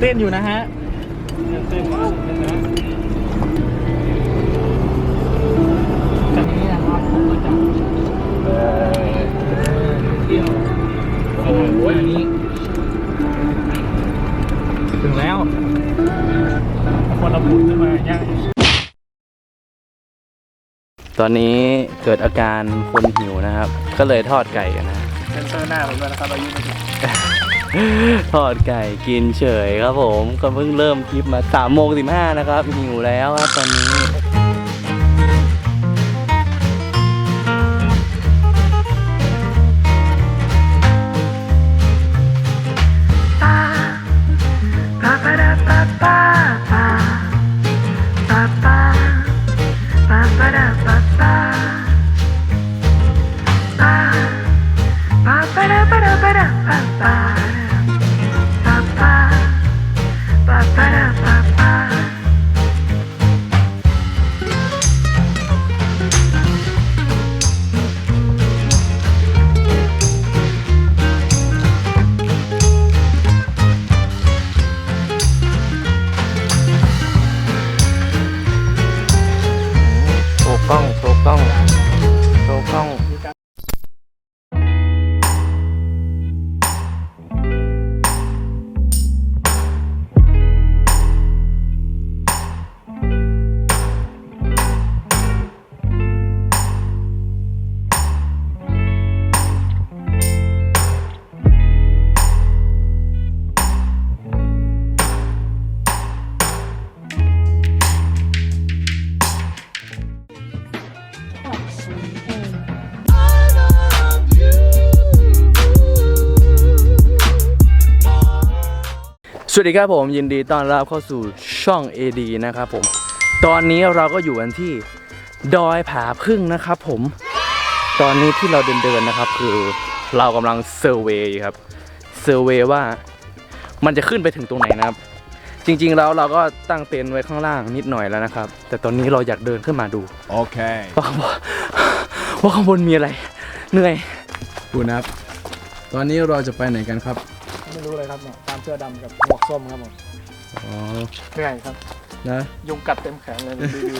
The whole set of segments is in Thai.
เต้นอยู่นะฮะตื่นเต้นนะตื่นเต้นนะจากนี้นะครับผมก็จะเที่ยวโอ้ยอันนี้ ถึงแล้ว คนละบุญขึ้นมาย่างตอนนี้เกิดอาการคนหิวนะครับ ก็เลยทอดไก่กันนะเซนเตอร์หน้าผมด้วยนะครับอายุไม่ถึง ทอดไก่กินเฉยครับผม ก็เพิ่งเริ่มคลิปมา3ามโมงสินะครับหิวแล้วครับตอนนี้ วัสดีครับผมยินดีต้อนรับเข้าสู่ช่อง AD นะครับผม ตอนนี้เราก็อยู่กันที่ดอยผาพึ่งนะครับผม ตอนนี้ที่เราเดินเดินๆนะครับ คือเรากำลังเซอร์เวย์ครับเซอร์เวย์ว่ามันจะขึ้นไปถึงตรงไหนนะครับ จริงๆแล้วเราก็ตั้งเต็นท์ไว้ข้างล่างนิดหน่อยแล้วนะครับ แต่ตอนนี้เราอยากเดินขึ้นมาดู Okay ว่าข้างบนว่าข้างบนมีอะไร เหนื่อย คุณครับ ตอนนี้เราจะไปไหนกันครับไม่ รู้เลยครับเนี่ยตามเสื้อดำกับหมวกส้มครับผมอ๋อเหนื่อยครับ นะ ยุงกัดเต็มแขนเลยรีวิว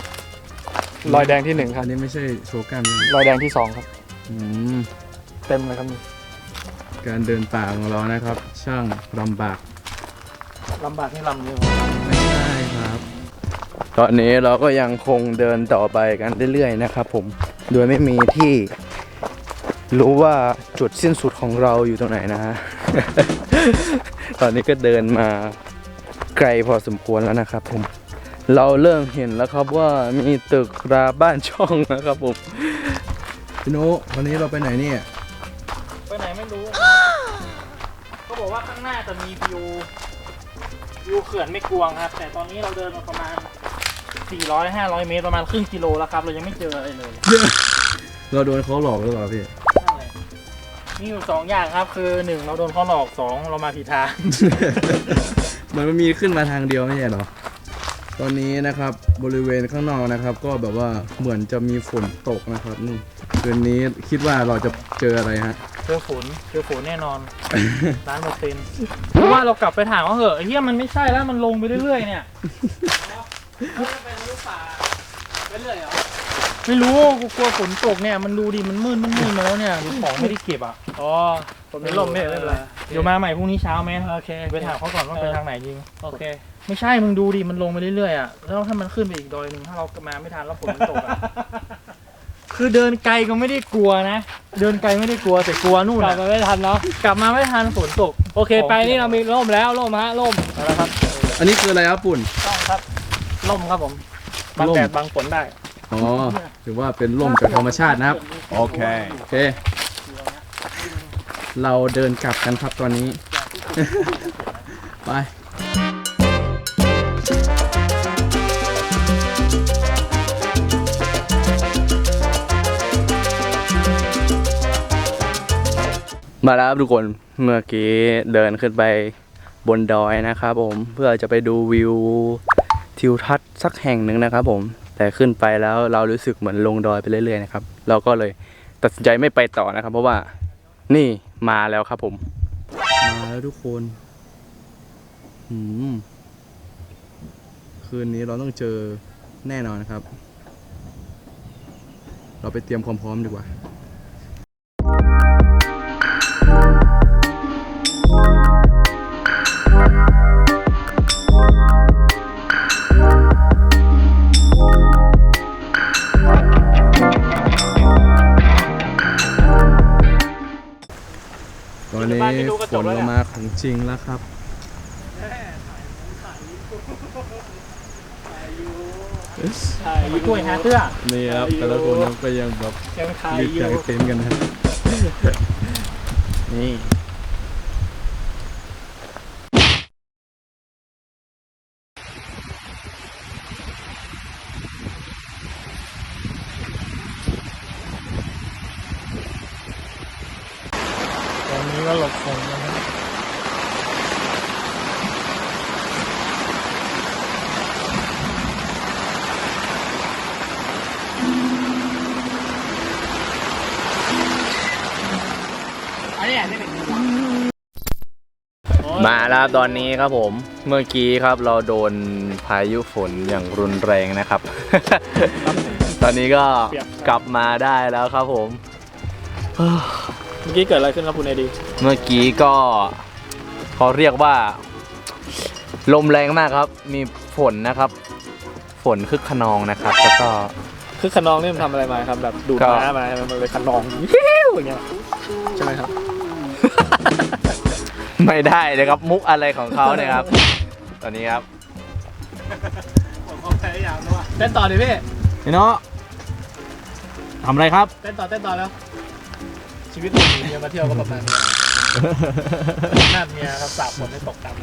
รอยแดงที่หนึ่งครัอับนนี้ไม่ใช่โชว์กล้ามนะรอยแดงที่สองครับ อืมเต็มเลยครับนี่การเดินป่าของเรานะครับ ช่างลำบากลำบากนี่ลำเดียวไม่ใช่ครับ ตอนนี้เราก็ยังคงเดินต่อไปกันเรื่อยๆนะครับ ผมโดยไม่มีที่ รู้ว่าจุดสิ้นสุดของเราอยู่ตรงไหนนะฮะ ตอนนี้ก็เดินมาไกลพอสมควรแล้วนะครับผม เราเริ่มเห็นแล้วครับว่ามีตึกราบ้านช่องนะครับผม พี่นุวันนี้เราไปไหนเนี่ย ไปไหนไม่รู้เขาบอกว่าข้างหน้าจะมีวิววิวเขื่อนไม่กวงครับ แต่ตอนนี้เราเดินมาประมาณ 400 500 เมตรประมาณครึ่งกิโลแล้วครับ เรายังไม่เจออะไรเลย เราโดนเขาหลอกหรือเปล่าพี่นั่นแหละ มีอยู่สองอย่างครับ คือหนึ่งเราโดนเขาหลอกสองเรามาผิดทาง มันไม่มีขึ้นมาทางเดียวไม่ใช่เหรอ ตอนนี้นะครับบริเวณข้างนอกนะครับ ก็แบบว่าเหมือนจะมีฝนตกนะครับนี่คืนนี้คิดว่าเราจะเจออะไรฮะ เจอฝนเจอฝนแน่นอน ร้านเปอร์เซ็นต์เพราะว่าเรากลับไปถามว่าเหอะไอ้เหี้ยมันไม่ใช่แล้วมันลงไปเรื่อยๆเนี่ย ไม่รู้กูกลัวฝนตกเนี่ยมันดูดิมันมืดมันมืดมาแล้วเนี่ยดูของไม่ได้เก็บอะอ๋อผมไม่ลมไม่ไม่เป็นไรเดี๋ยวมาใหม่พรุ่งนี้เช้าไหมโอเคไปถามเขาก่อนว่าไปทางไหนจริงโอเค ไม่ใช่มึงดูดิมันลงไปเรื่อยๆอะแล้วถ้ามันขึ้นไปอีกดอยหนึ่งถ้าเรามาไม่ทันแล้วฝนมันตกอะคือเดินไกลก็ไม่ได้กลัวนะ เดินไกลไม่ได้กลัวแต่กลัวนู่นกลับมาไม่ทันเนาะกลับมาไม่ทันฝนตกโอเค ไปนี่เรามีร่มแล้วร่มฮะร่มเอาละครับ อันนี้คืออะไรครับปุ่นต้องครับล่มครับผมบางร่มแดดบางฝนได้ อ๋อถือว่าเป็นลมจากธรรมชาตินะครับ โอเค โอเค เราเดินกลับกันครับตอนนี้ ไปมาแล้วครับทุกคนเมื่อกี้เดินขึ้นไปบนดอยนะครับผมเพื่อจะไปดูวิวทิวทัศน์สักแห่งหนึ่งนะครับผม แต่ขึ้นไปแล้วเรารู้สึกเหมือนลงดอยไปเรื่อยๆนะครับ เราก็เลยตัดสินใจไม่ไปต่อนะครับ เพราะว่านี่มาแล้วครับผม มาแล้วทุกคนหืมคืนนี้เราต้องเจอแน่นอนครับ เราไปเตรียมความพร้อมดีกว่า ฝนลงมาของจริงแล้วครับไปช่วยหาเสื้อนี่ครับแต่ละคนก็ยังแบบยังถ่ายยืดอยู่ใจเต็มกันนะนี่ ตอนนี้ก็หลบฝนนะครับ มาแล้วตอนนี้ครับผมเมื่อกี้ครับเราโดนพายุฝนอย่างรุนแรงนะครับ ตอนนี้ก็กลับมาได้แล้วครับผม เมื่อกี้เกิดอะไรขึ้นครับคุณเอดี เมื่อกี้ก็เขาเรียกว่า ลมแรงมากครับ มีฝนนะครับ ฝนคึกขนองนะครับ แล้วก็คือขนองนี่มันทำอะไรมาครับแบบดูดก็น้ำมามันเลยขนองฮิ้วอย่างเงี้ยใช่ไหมครับ ไม่ได้เลยครับมุกอะไรของเขาเนี่ยครับ ตอนนี้ครับเต้นต่อดิพี่นี่เนาะทำอะไรครับ เต้นต่อเต้นต่อแล้ว ชีวิตผมมีเมียมาเที่ยวก็ประมาณนี้นั่นเมียครับสาบฝนให้ตกต่ำน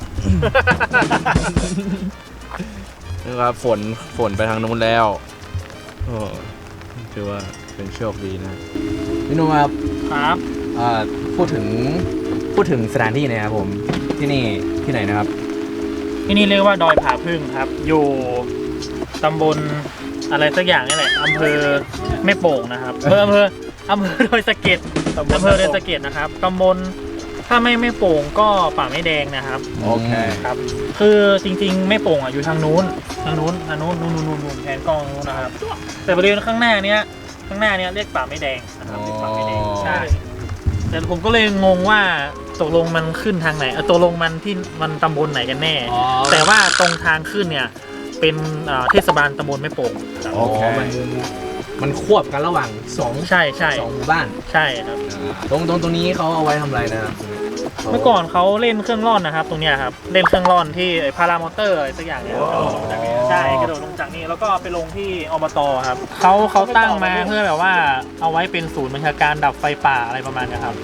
ะครับฝนฝนไปทางนู้นแล้วโอ้ถือว่าเป็นโชคดีนะพี่หนุ่มครับครับเอ่อพูดถึง พูดถึงสถานที่หนะครับผมที่นี่ที่ไหนนะครับ ที่นี่เรียกว่าดอยผาพึ่งครับ อยู่ตำบลอะไรสักอย่างนี่แหละอำเภอแม่โป่งนะครับเอออำเภออำเภอดอยสะเก็ดอำเภอดอยสะเก็ดนะครับตำบลถ้าไม่แม่โป่งก็ป่าไม่แดงนะครับ โอเค ครับคือจริงๆแม่โป่งอะอยู่ทางนู้นทางนู้นทางนู้นนู้นนู้นนู้นนู้นแผนกล้องนู้นนะครับ แต่บริเวณข้างหน้าเนี้ยข้างหน้าเนี้ยเรียกป่าไม่แดงนะครับเรียกป่าไม่แดงอ๋อ ใช่แต่ผมก็เลยงงว่า ตกลงมันขึ้นทางไหนเออตกลงมันที่มันตำบลไหนกันแน่แต่ว่าตรงทางขึ้นเนี่ยเป็นเอ่อเทศบาลตำบลแม่โป่งครับโอเค มันมันควบกันระหว่างสองใช่ใช่สองหมู่บ้านใช่ครับตรงตรงตรงนี้เขาเอาไว้ทำอะไรนะครับเมื่อก่อนเขาเล่นเครื่องร่อนนะครับ ตรงเนี้ยครับเล่นเครื่องร่อนที่ไอ้พารามอเตอร์อะไรสักอย่างเนี่ยกระโดดลงจากนี้ใช่กระโดดลงจากนี่แล้วก็ไปลงที่อบตครับเขาเขาตั้งมาเพื่อแบบว่าเอาไว้เป็นศูนย์บัญชาการดับไฟป่าอะไรประมาณเนี้ยครับ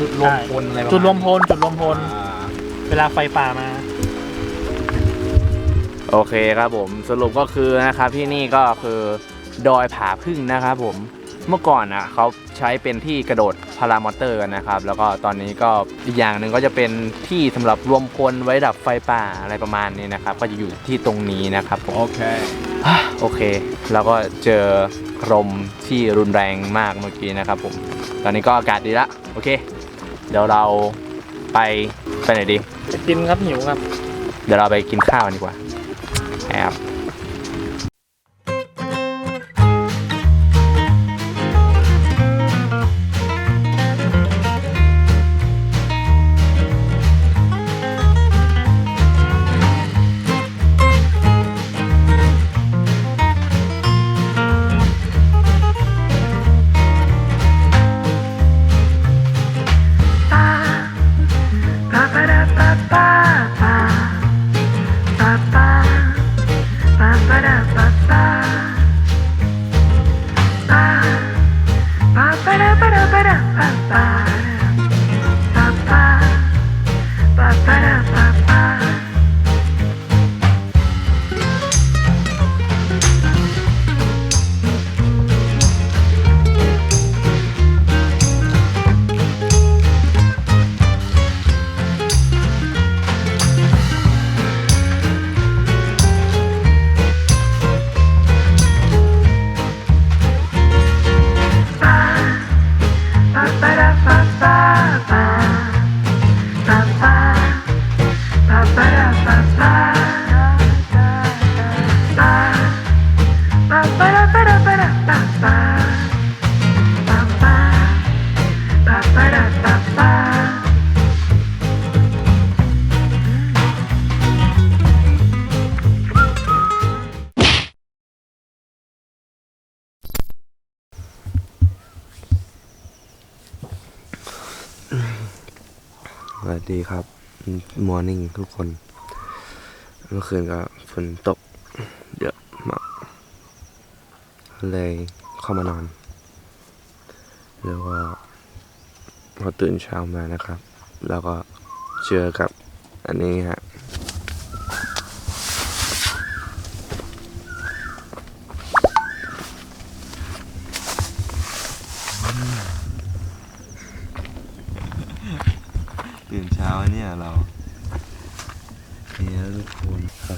จุดรวมพลอะไรประาณจุดรวมพลจุดรวมพล อ่า เวลาไฟป่ามา โอเคครับผมสรุปก็คือนะครับที่นี่ก็คือดอยผาพึ่งนะครับผมเมื่อก่อนอะเขาใช้เป็นที่กระโดดพารามอเตอร์กันนะครับ แล้วก็ตอนนี้ก็อีกอย่างหนึ่งก็จะเป็นที่สำหรับรวมพลไว้ดับไฟป่าอะไรประมาณนี้นะครับ ก็จะอยู่ที่ตรงนี้นะครับผม โอเคอะโอเค แล้วก็เจอลมที่รุนแรงมากเมื่อกี้นะครับผม ตอนนี้ก็อากาศดีละ โอเคเดี๋ยวเราไปไปไหนดี จะกินครับหิวครับ เดี๋ยวเราไปกินข้าวกันดีกว่าแอบวัส มอร์นิ่งทุกคน เมื่อคืนก็ฝนตกเยอะมาก เลยเข้ามานอน แล้วก็พอตื่นเช้ามานะครับ แล้วก็เจอกับอันนี้ฮะ ตื่นเช้าเนี่ยเราเนี่ยทุกคนโอ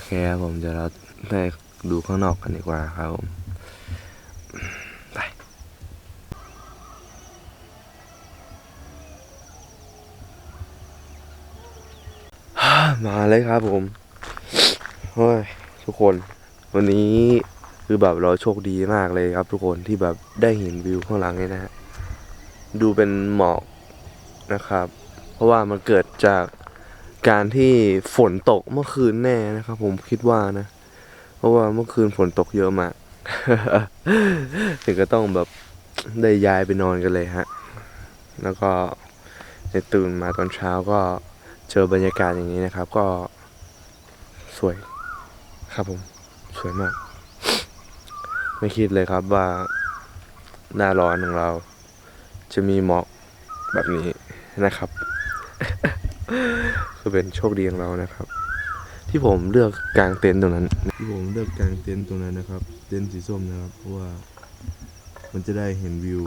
เดี๋ยวเราไปดูข้างนอกกันดีกว่าครับผมไปมาเลยครับผมเฮ้ยทุกคน วันนี้คือแบบเราโชคดีมากเลยครับ ทุกคนที่แบบได้เห็นวิวข้างหลังนี่นะฮะดูเป็นหมอกนะครับ เพราะว่ามันเกิดจาก การที่ฝนตกเมื่อคืนแน่นะครับ ผมคิดว่านะ เพราะว่าเมื่อคืนฝนตกเยอะมากถึงก็ต้องแบบได้ย้ายไปนอนกันเลยฮะ แล้วก็ในตื่นมาตอนเช้าก็เจอบรรยากาศอย่างนี้นะครับ ก็สวยครับผม สวยมาก ไม่คิดเลยครับว่าหน้าร้อนของเรา จะมีหมอกแบบนี้นะครับ คือเป็นโชคดีของเรานะครับ ที่ผมเลือกกางเต็นท์ตรงนั้น ที่ผมเลือกกางเต็นท์ตรงนั้นนะครับ เต็นท์สีส้มนะครับ เพราะว่ามันจะได้เห็นวิว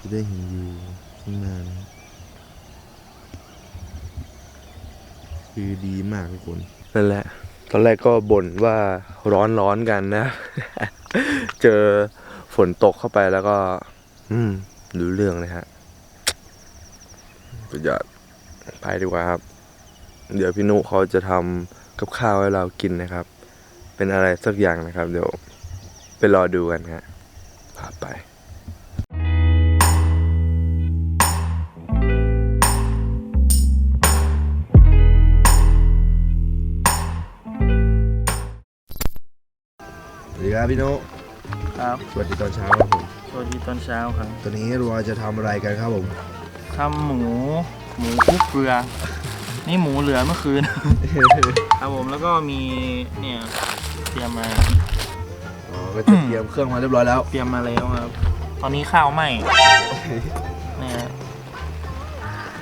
จะได้เห็นวิวข้างหน้านะครับคือดีมากทุกคนนั่นแหละ ตอนแรกก็บ่นว่าร้อนร้อนๆกันนะ เจอฝนตกเข้าไปแล้วก็ อืมรู้เรื่องเลยฮะ สุดยอดไปดีกว่าครับ เดี๋ยวพี่นุเขาจะทำกับข้าวให้เรากินนะครับ เป็นอะไรสักอย่างนะครับ เดี๋ยวไปรอดูกันฮะพาไปสวัสดีครับพี่นุครับ สวัสดีตอนเช้าครับผมสวัสดีตอนเช้าครับ ตอนนี้เราจะทำอะไรกันครับผม ทำหมูหมูคลุกเกลือ นี่หมูเหลือเมื่อคืน ครับผมแล้วก็มีเนี่ยเตรียมมาอ๋อก็จะเตรียมเครื่องมาเรียบร้อยแล้ว เตรียมมาแล้วครับ ตอนนี้ข้าวไหม้เนี่ย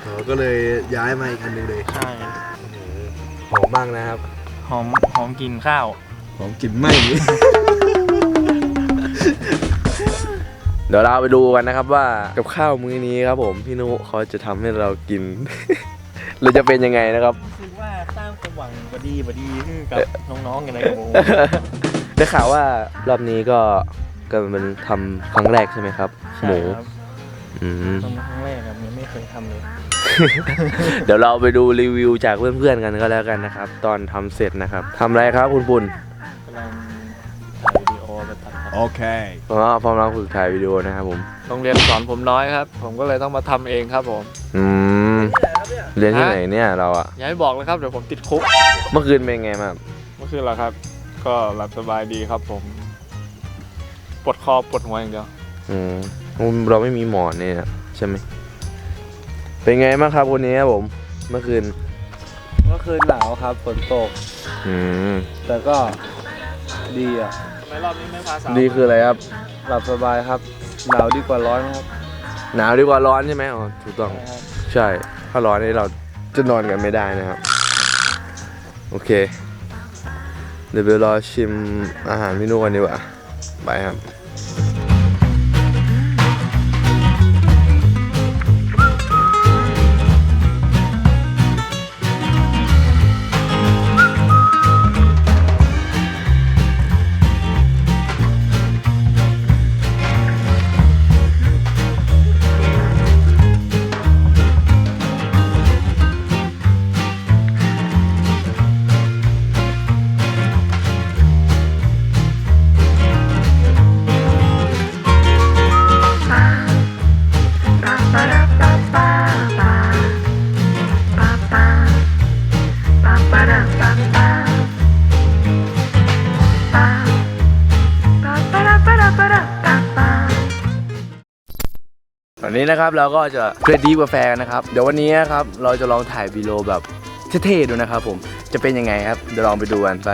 อ๋อก็เลยย้ายมาอีกอันหนึงเลยใช่หอมมากนะครับ หอมหอมกลินข้าว หอมกลิ่นไหม้ เดี๋ยวเราไปดูกันนะครับว่ากับข้าวมื้อนี้ครับผมพี่นุเขาจะทำให้เรากิน เราจะเป็นยังไงนะครับรู้สึกว่าสร้างความหวังบดีบดีคือกับน้องๆกันเลยครับผมได้ข่าวว่ารอบนี้ก็ก็มันทำครั้งแรกใช่ไหมครับหมูใช่ครับอืมทำครั้งแรกครับยังไม่เคยทำเลย เดี๋ยวเราไปดูรีวิวจากเพื่อนๆกันก็แล้วกันนะครับ ตอนทำเสร็จนะครับทำอะไรครับคุณปุณกำลัง โอเคผมว่าพร้อมเราฝึกถ่ายวิดีโอนะครับผม โรงเรียนสอนผมน้อยครับ ผมก็เลยต้องมาทำเองครับผม อืม เรียนที่ไหนเนี่ยเราอะอย่าให้บอกเลยครับเดี๋ยวผมติดคุก เมื่อคืนเป็นไงมางเมื่อคืนเหรอครับ ก็หลับสบายดีครับผม ปวดคอปวดหัวอย่างเดียว อืมเราไม่มีหมอนเนี่ยใช่ไหมเป็นไงบ้างครับวันนี้ครับผม เมื่อคืน เมื่อคืนหนาวครับฝนตก อืม แต่ก็ดีอะ ไม่รอบนี้ไม่พาสาวดีคืออะไรครับ หลับสบายครับ หนาวดีกว่าร้อนครับ หนาวดีกว่าร้อนใช่ไหมอ๋อ ถูกต้อง ใช่ ถ้าร้อนนี่เราจะนอนกันไม่ได้นะครับ โอเค เดี๋ยวไปรอชิมอาหารพี่นุกันดีกว่า ไปครับ ตอนนี้นะครับเราก็จะเพื่อดีกาแฟนะครับ เดี๋ยววันนี้นะครับเราจะลองถ่ายวีดีโอแบบเท่ๆดูนะครับผมจะเป็นยังไงครับเดี๋ยวลองไปดูกันไป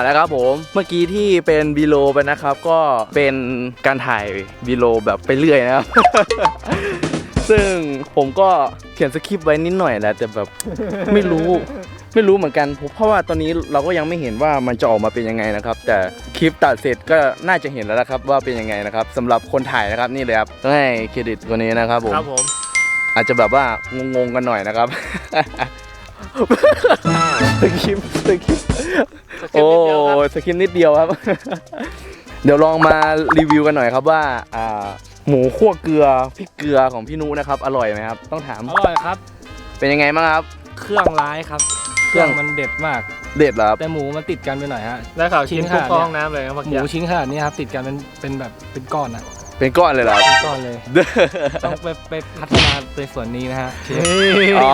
มาแล้วครับผมเมื่อกี้ที่เป็นวีโลไปนะครับ ก็เป็นการถ่ายวีโลแบบไปเรื่อยนะครับ ซึ่งผมก็เขียนสคริปต์ไว้นิดหน่อยแหละแต่แบบไม่รู้ไม่รู้เหมือนกันเพราะว่าตอนนี้เราก็ยังไม่เห็นว่ามันจะออกมาเป็นยังไงนะครับ แต่คลิปตัดเสร็จก็น่าจะเห็นแล้วนะครับว่าเป็นยังไงนะครับสำหรับคนถ่ายนะครับนี่เลยครับต้องให้เครดิตคนนี้นะครับผมครับผม อาจจะแบบว่างงๆกันหน่อยนะครับสคริปต์สคริปต์ โอ้สคริปต์นิดเดียวครับ เดี๋ยวลองมารีวิวกันหน่อยครับว่าอ่าหมูคั่วเกลือพริกเกลือของพี่นุนะครับ อร่อยไหมครับ ต้องถามอร่อยครับ เป็นยังไงบ้างครับ เครื่องร้ายครับ เครื่องมันเด็ดมาก เด็ดเหรอครับแต่หมูมันติดกันไปหน่อยฮะได้ข่าวชิ้ชิ้นนขคุนากดเนี้ยห้องน้ำเลยครับเมื่อหกี้มูชิ้นขนาดนี้ครับติดกันเป็นเป็นแบบเป็นก้อนอะ เป็นก้อนเลยเหรอครับเป็นก้อนเลย ต้องไปไปพัฒนาในส่วนนี้นะฮะเชฟอ๋อ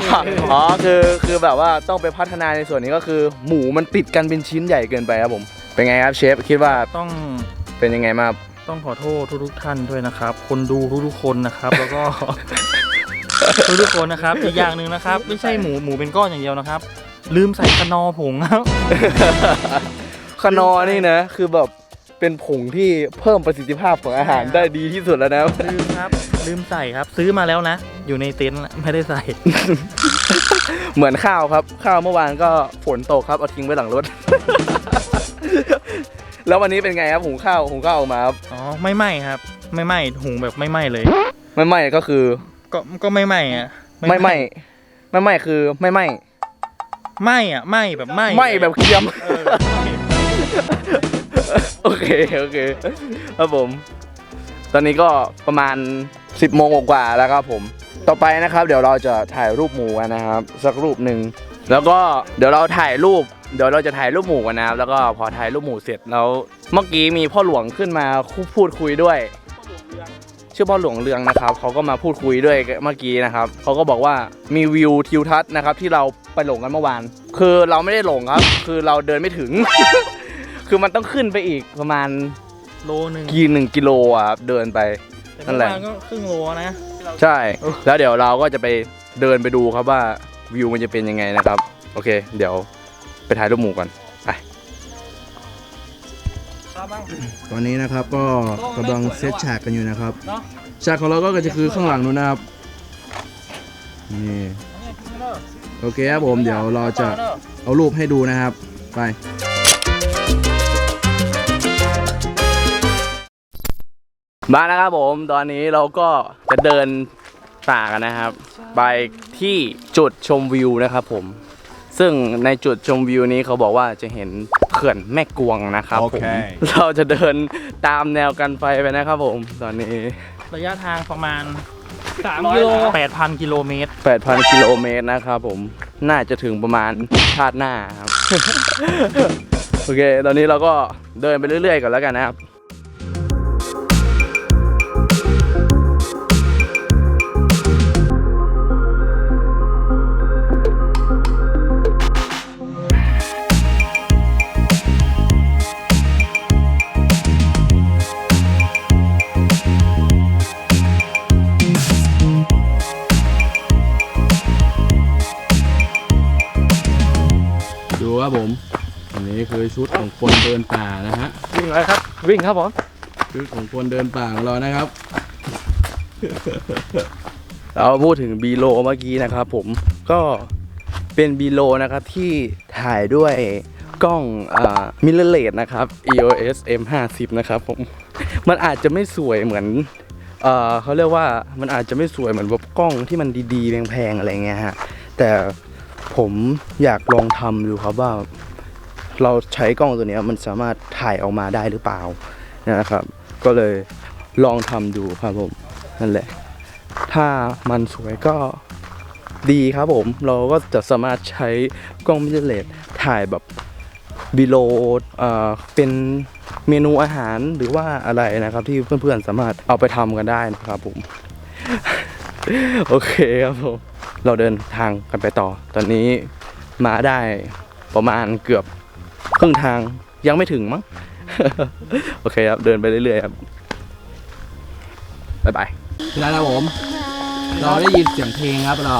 อ๋อคือคือแบบว่าต้องไปพัฒนาในส่วนนี้ก็คือ หมูมันติดกันเป็นชิ้นใหญ่เกินไปครับผม เป็นไงครับเชฟคิดว่าต้องเป็นยังไงมางครับ ต้องขอโทษทุกๆท่านด้วยนะครับ คนดูทุกๆคนนะครับ แล้วก็ ทุกๆคนนะครับอีกอย่างหนึ่งนะครับ ไม่ใช่หมูหมูเป็นก้อนอย่างเดียวนะครับ ลืมใส่คนอผงครับ ขนอนี่นะ คือแบบ เป็นผงที่เพิ่มประสิทธิภาพของอาหารได้ดีที่สุดแล้วนะลืมครับ ลืมใส่ครับ ซื้อมาแล้วนะ อยู่ในเต็นท์ไม่ได้ใส่ เหมือนข้าวครับ ข้าวเมื่อวานก็ฝนตกครับเอาทิ้งไว้หลังรถ แล้ววันนี้เป็นไงครับหุงข้าวหุงข้าวออกมาครับอ๋อ ไม่ไหม้ครับ ไม่ไหม้หุงแบบไม่ไหม้เลย ไม่ไหม้ก็คือ ก็ก็ไม่ไหม้อะไม่ไหม้ไม่ไหม้คือไม่ไหม้ไหม้อะไหม้แบบไหม้ไหม้แบบเคียม เออ โอเคโอเคครับผม ตอนนี้ก็ประมาณ 10โมงกว่าๆแล้วครับผม ต่อไปนะครับ เดี๋ยวเราจะถ่ายรูปหมูกันนะครับ สักรูปหนึ่งแล้วก็เดี๋ยวเราถ่ายรูป เดี๋ยวเราจะถ่ายรูปหมูกันนะครับแล้วก็พอถ่ายรูปหมูเสร็จแล้วเมื่อกี้มีพ่อหลวงขึ้นมาพูดคุยด้วย ชื่อพ่อหลวงเรืองนะครับเขาก็มาพูดคุยด้วยเมื่อกี้นะครับเขาก็บอกว่ามีวิวทิวทัศน์นะครับที่เราไปหลงกันเมื่อวาน คือเราไม่ได้หลงครับ คือเราเดินไม่ถึง คือมันต้องขึ้นไปอีกประมาณโลหนึ่งกีหนึ่งกิโลอะครับเดินไป แต่นั่เมื่นแหละอวานก็ครึ่งโลนะใช่ แล้วเดี๋ยวเราก็จะไปเดินไปดูครับว่าวิวมันจะเป็นยังไงนะครับ โอเค เดี๋ยวไปถ่ายรูปหมูก่อนตอนนี้นะครับก็กำลังเซตฉากกันอยู่นะครับฉากของเราก็จะคือข้างหลังนู้นนะครับนี่โอเคครับผมเดี๋ยวเราจะเอารูปให้ดูนะครับ ไป มาแล้วครับผมตอนนี้เราก็จะเดินป่ากันนะครับ ไปที่จุดชมวิวนะครับผม ซึ่งในจุดชมวิวนี้เขาบอกว่าจะเห็นเขื่อนแม่กวงนะครับผมเราจะเดินตามแนวกันไฟไปนะครับผม ตอนนี้ ระยะทางประมาณ3กิโล8,000 กิโลเมตร 8,000 กิโลเมตรนะครับผม น่าจะถึงประมาณชาติหน้าครับ โอเค ตอนนี้เราก็เดินไปเรื่อยๆก่อนแล้วกันนะครับ ชุดของคนเดินป่านะฮะวิ่งเลยครับ วิ่งครับผมชุดของคนเดินป่าของเรานะครับ เราพูดถึงบีโลเมื่อกี้นะครับ ผมก็เป็นบีโลนะครับที่ถ่ายด้วยกล้องอ่ามิลเลตนะครับ EOS M50 นะครับผมมันอาจจะไม่สวยเหมือนเอ่อเขาเรียกว่ามันอาจจะไม่สวยเหมือนแบบกล้องที่มันดีๆแพงๆอะไรเงี้ยฮะแต่ผมอยากลองทำดูครับว่า เราใช้กล้องตัวนี้มันสามารถถ่ายออกมาได้หรือเปล่านะครับ ก็เลยลองทำดูครับผมนั่นแหละ ถ้ามันสวยก็ดีครับผม เราก็จะสามารถใช้กล้องมิเรเลสถ่ายแบบบิโลเอ่อเป็นเมนูอาหารหรือว่าอะไรนะครับ ที่เพื่อนๆสามารถเอาไปทำกันได้นะครับผม โอเคครับผม เราเดินทางกันไปต่อ ตอนนี้มาได้ประมาณเกือบ ครึ่งทางยังไม่ถึงมั้ง โอเคครับ เดินไปเรื่อยๆครับบ๊ายบายพี่นัทครับผม เราได้ยินเสียงเพลงครับ เรา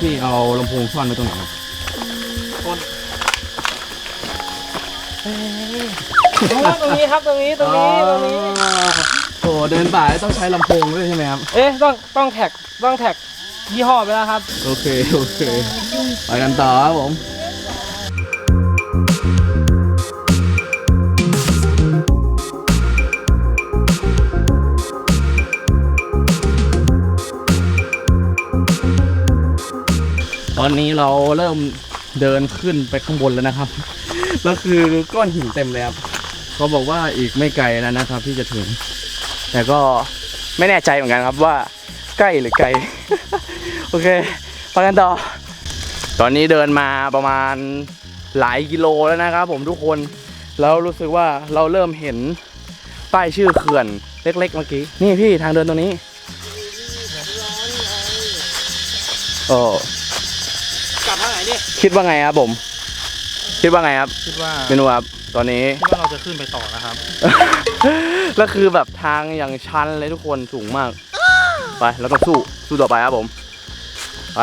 ที่เอาลำโพงซ่อนไว้ตรงไหนครับตรงนี้ครับตรงนี้ตรงนี้ตรงนี้โอ้เดินป่าต้องใช้ลำโพงด้วยใช่ไหมครับ เอ๊ะต้องต้องแท็กต้องแท็กยี่ห้อไปแล้วครับ โอเค โอเค ไปกันต่อครับผม อนนี้เราเริ่มเดินขึ้นไปข้างบนแล้วนะครับ แล้วคือก้อนหินเต็มเลยครับเขาบอกว่าอีกไม่ไกลแล้วนะครับ ที่จะถึง แต่ก็ไม่แน่ใจเหมือนกันครับว่าใกล้หรือไกล โอเคไปกันต่อ ตอนนี้เดินมาประมาณหลายกิโลแล้วนะครับผมทุกคน แล้วรู้สึกว่าเราเริ่มเห็นป้ายชื่อเขื่อนเล็ก ๆ เมื่อกี้ นี่พี่ทางเดินตรงนี้โอ้ กลับทางไหนนี่ คิดว่าไงครับผม คิดว่าไงครับคิดว่าเมนูครับตอนนี้ คิดว่าเราจะขึ้นไปต่อนะครับ แล้วคือแบบทางอย่างชันเลยทุกคนสูงมาก ไปแล้วก็สู้สู้ต่อไปครับผมไป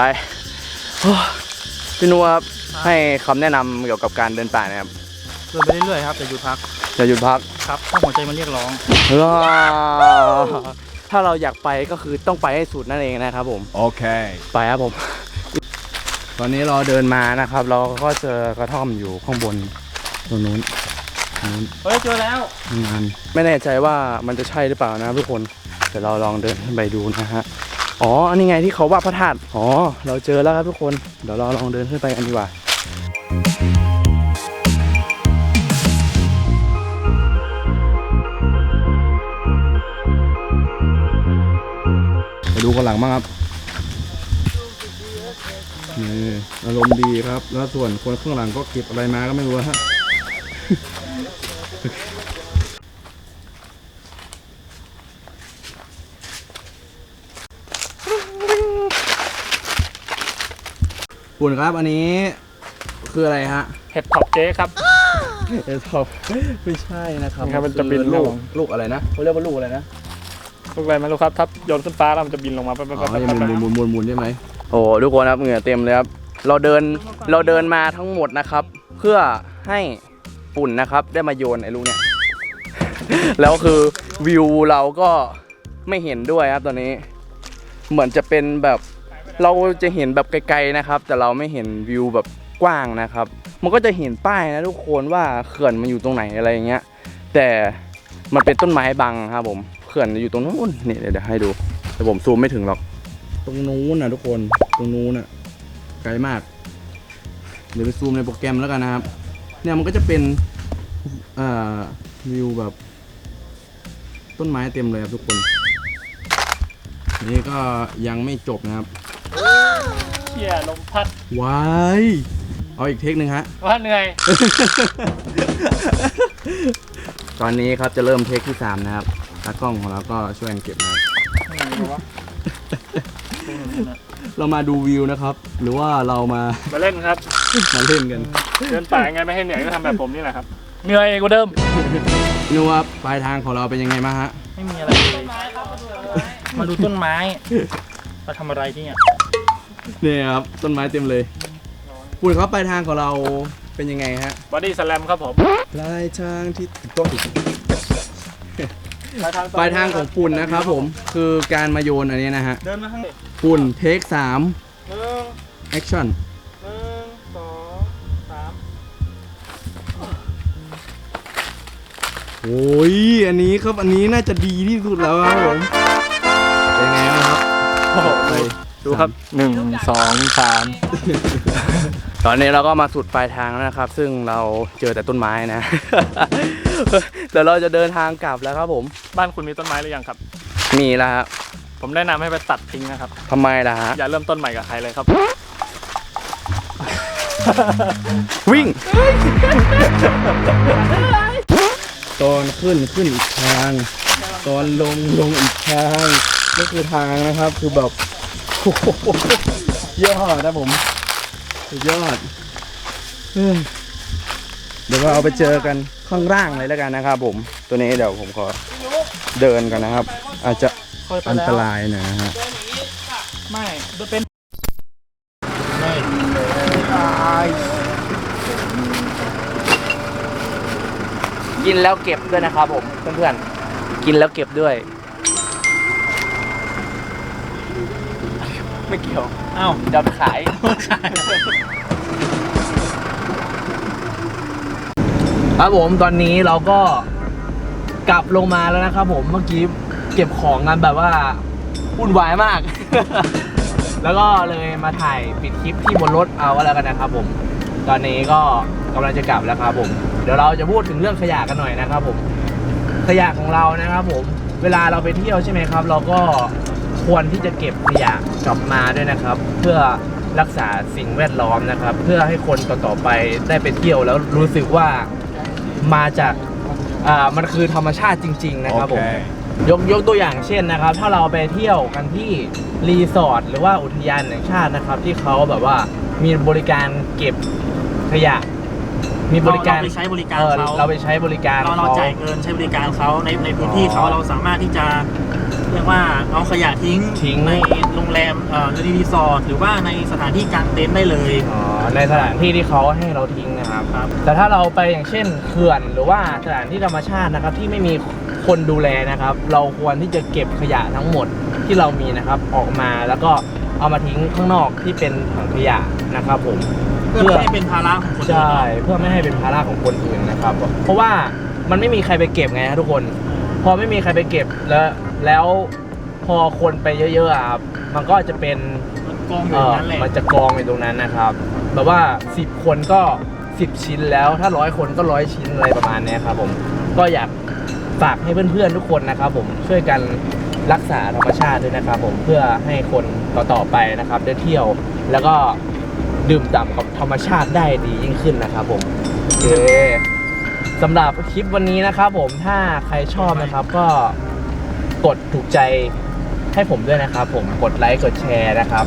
โอ้พี่นัวครับให้คำแนะนำเกี่ยวกับการเดินป่านะครับเดินไปเรื่อยๆครับแต่หยุดพักอย่าหยุดพักครับถ้าหัวใจมันเรียกร้องว้าวถ้าเราอยากไปก็คือต้องไปให้สุดนั่นเองนะครับผม โอเค ไปครับผมต อนนี้เราเดินมานะครับ เราก็เจอกระท่อมอยู่ข้างบนตรงนู้นนู้นเฮ้ยเจอแล้วงานไม่แน่ใจว่ามันจะใช่หรือเปล่านะครับทุกคนเดี๋ยวเราลองเดินขึ้นไปดูนะฮะอ๋ออันนี้ไงที่เขาว่าพระธาตุอ๋อ เราเจอแล้วครับทุกคนเดี๋ยวเราลองเดินขึ้นไปกันดีกว่าไปดูคนหลังบ้างครับ นี่อารมณ์ดีครับ แล้วส่วนคนข้างหลังก็เก็บอะไรมาก็ไม่รู้ฮะปุ่นครับอันนี้คืออะไรฮะ เห็ดท็อปเจ๊ครับ เอทอปไม่ใช่นะครับครับมันจะเป็นลูก ลูกอะไรนะเขาเรียกว่าลูกอะไรนะ ลูกอะไรไม่รู้ครับถ้าโยนขึ้นฟ้าแล้วมันจะบินลงมาปั๊บปั๊บอ๋ปั๊บอปั๊บยังปั๊บหมุนหมุนหมุนหมุนใช่ไหม โอ้โหทุกคนครับเหงื่อเต็มเลยครับ เราเดินเราเดินมาทั้งหมดนะครับ เพื่อให้ปุ่นนะครับได้มาโยนไอ้ลูกเนี่ย แล้วคือวิวเราก็ไม่เห็นด้วยครับตอนนี้ เหมือนจะเป็นแบบเราจะเห็นแบบไกลๆนะครับ แต่เราไม่เห็นวิวแบบกว้างนะครับ มันก็จะเห็นป้ายนะทุกคนว่าเขื่อนมันอยู่ตรงไหนอะไรอย่างเงี้ย แต่มันเป็นต้นไม้บังครับผมเขื่อนอยู่ตรงนู้นนี่เดี๋ยวให้ดู แต่ผมซูมไม่ถึงหรอก ตรงนู้นนะทุกคนตรงนู้นน่ะไกลมาก เดี๋ยวไปซูมในโปรแกรมแล้วกันนะครับ เนี่ยมันก็จะเป็นอ่าวิวแบบ ต้นไม้เต็มเลยครับทุกคน นี่ก็ยังไม่จบนะครับเชี่ยลมพัดว้ายเอาอีกเทคหนึ่งฮะว่าเหนื่อย ตอนนี้ครับจะเริ่มเทคที่ 3 นะครับตากล้องของเราก็ช่วยกันเก็บนะครับ เรามาดูวิวนะครับ หรือว่าเรามามาเล่นครับ มาเล่นกันเดินป่ายังไงไม่ให้เหนื่อยก็ทำแบบผมนี่แหละครับ เหนื่อยกว่าเดิมนี่ว่าปลายทางของเราเป็นยังไงบ้างฮะไม่มีอะไรเลยมาดูต้นไม้มาทำอะไรที่เนี่ยเนี่ยครับต้นไม้เต็มเลยปุ่นครับปลายทางของเราเป็นยังไงฮะบอดี้สแลมครับผมปลายทางที่ถูกต้องถูก ปลายทางของปุ่นนะครับผมคือการมาโยนอันนี้นะฮะเดินมาข้างนี้ปุ่นเทคสามหนึ่งแอคชั่นหนึ่งสองสามโอ้ยอันนี้ครับอันนี้น่าจะดีที่สุดแล้วครับผมเป็นไงบ้างครับโอ้โหดูครับหนึ่งสองสามตอนนี้เราก็มาสุดปลายทางแล้วนะครับ ซึ่งเราเจอแต่ต้นไม้นะ เดี๋ยวเราจะเดินทางกลับแล้วครับผม บ้านคุณมีต้นไม้หรือยังครับ มีแล้วครับผมแนะนำให้ไปตัดทิ้งนะครับ ทำไมล่ะฮะ อย่าเริ่มต้นใหม่กับใครเลยครับ วิ่ง ตอนขึ้นขึ้นอีกทาง ตอนลงลงอีกทางนี่คือทางนะครับ คือแบบโอ้โหยอดนะผมสุดยอดเฮ้ยเดี๋ยวเราเอาไปเจอกันข้างล่างเลยแล้วกันนะครับ ผม ตัวนี้เดี๋ยวผมขอเดินกันนะครับ อาจจะอันตรายหนะฮะไม่เป็นกินแล้วเก็บด้วยนะครับผมเพื่อนๆกินแล้วเก็บด้วย ไม่เกี่ยวอ้าวจะไปขาย ครับผมตอนนี้เราก็กลับลงมาแล้วนะครับผมเมื่อกี้เก็บของกันแบบว่าวุ่นวายมาก แล้วก็เลยมาถ่ายปิดคลิปที่บนรถเอาก็แล้วกันนะครับผม ตอนนี้ก็กำลังจะกลับแล้วครับผม เดี๋ยวเราจะพูดถึงเรื่องขยะกันหน่อยนะครับผม ขยะของเรานะครับผม เวลาเราไปเที่ยวใช่ไหมครับ เราก็ควรที่จะเก็บขยะกลับมาด้วยนะครับ เพื่อรักษาสิ่งแวดล้อมนะครับ เพื่อให้คนต่อๆไปได้ไปเที่ยวแล้วรู้สึกว่า มาจากอ่ามันคือธรรมชาติจริง ๆ นะครับผมยกยกตัวอย่างเช่นนะครับ ถ้าเราไปเที่ยวกันที่รีสอร์ทหรือว่าอุทยานแห่งชาตินะครับ ที่เขาแบบว่ามีบริการเก็บขยะ มีบริการเราไปใช้บริการออเขาเราไปใช้บริการเราเราขจ่ายเงินใช้บริการเขาในในพื้นที่เขาอ๋อเราสามารถที่จะเรียกว่าเอาขยะทิ้งทิ้งในโรงแรมเอ่อในรีสอร์ทหรือว่าในสถานที่กางเต็นท์ได้เลยอ๋อในสถานที่ที่เขาให้เราทิ้งนะ ครับครับ แต่ถ้าเราไปอย่างเช่นเขื่อนหรือว่าสถานที่ธรรมชาตินะครับที่ไม่มีคนดูแลนะครับ เราควรที่จะเก็บขยะทั้งหมดที่เรามีนะครับออกมาแล้วก็เอามาทิ้งข้างนอกที่เป็นถังขยะนะครับผมเพื่อไม่ให้เป็นภาระของคนอื่นใช่เพื่อไม่ให้เป็นภาระของคนอื่นนะครับ เพราะว่ามันไม่มีใครไปเก็บไงฮะทุกคน พอไม่มีใครไปเก็บแล้วแล้วพอคนไปเยอะๆอะครับมันก็จะเป็นมันกองอยู่เอตรงอนั้นแหละมันจะกองอยู่ตรงนั้นนะครับแบบว่า 10 คนก็ 10 ชิ้นแล้วถ้าร้อยคนก็ร้อยชิ้นอะไรประมาณเนี้ยครับผมก็อยากฝากให้เพื่อนๆทุกคนนะครับผมช่วยกันรักษาธรรมชาติด้วยนะครับผมเพื่อให้คนต่อๆไปนะครับได้เที่ยวแล้วก็ดื่มด่ำกับธรรมชาติได้ดียิ่งขึ้นนะครับผมโอเคสำหรับคลิปวันนี้นะครับผมถ้าใครชอบนะครับก็กดถูกใจให้ผมด้วยนะครับ ผมกดไลค์กดแชร์นะครับ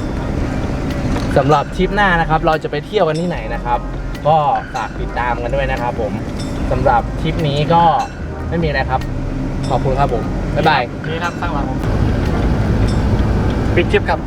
สำหรับทริปหน้านะครับ เราจะไปเที่ยวกันที่ไหนนะครับ ก็ฝากติดตามกันด้วยนะครับผมสำหรับทริปนี้ก็ไม่มีอะไรครับ ขอบคุณครับผม บ๊ายบาย นี่ครับข้างหลังผมปิดคลิปครับ